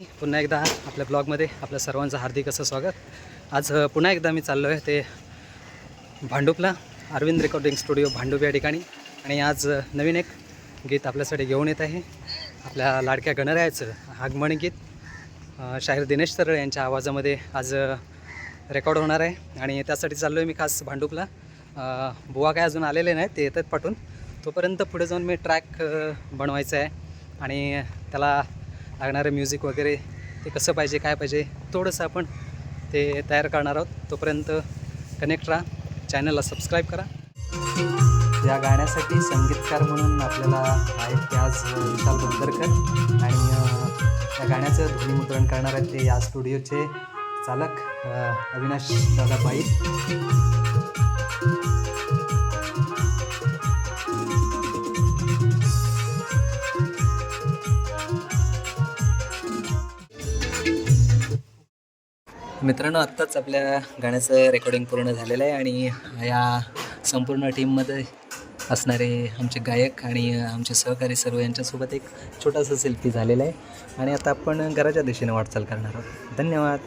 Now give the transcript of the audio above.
पुन्हा एकदा आपल्या ब्लॉगमध्ये आपल्या सर्वांचं हार्दिक असं स्वागत. आज पुन्हा एकदा मी चाललो आहे ते भांडूपला अरविंद रेकॉर्डिंग स्टुडिओ भांडूप या ठिकाणी. आणि आज नवीन एक गीत आपल्यासाठी घेऊन येत आहे. आपल्या लाडक्या गणरायाचं आगमन गीत. शाहीर दिनेश तरळ यांच्या आवाजामध्ये आज रेकॉर्ड होणार आहे. आणि त्यासाठी चाललो आहे मी खास भांडूपला. बुवा काय अजून आलेले नाहीत ते येतात पाठवून तोपर्यंत पुढे जाऊन मी ट्रॅक बनवायचं आहे. आणि त्याला लागणारं म्युझिक वगैरे ते कसं पाहिजे काय पाहिजे थोडंसं आपण ते तयार करणार आहोत. तोपर्यंत कनेक्ट राहा चॅनलला सबस्क्राईब करा. या गाण्यासाठी संगीतकार म्हणून आपल्याला आहेत ते आज विशाल बंदरकर आणि या गाण्याचं ध्वनिमुद्रण करणार आहेत ते या स्टुडिओचे चालक अविनाश दादा पाईक मित्रांनो आत्ताच आपल्या गाण्याचं रेकॉर्डिंग पूर्ण झालेलं आहे आणि या संपूर्ण टीममध्ये असणारे आमचे गायक आणि आमचे सहकारी सर्व यांच्यासोबत एक छोटासा सेल्फी झालेला आहे. आणि आता आपण घराच्या दिशेने वाटचाल करणार आहोत. धन्यवाद.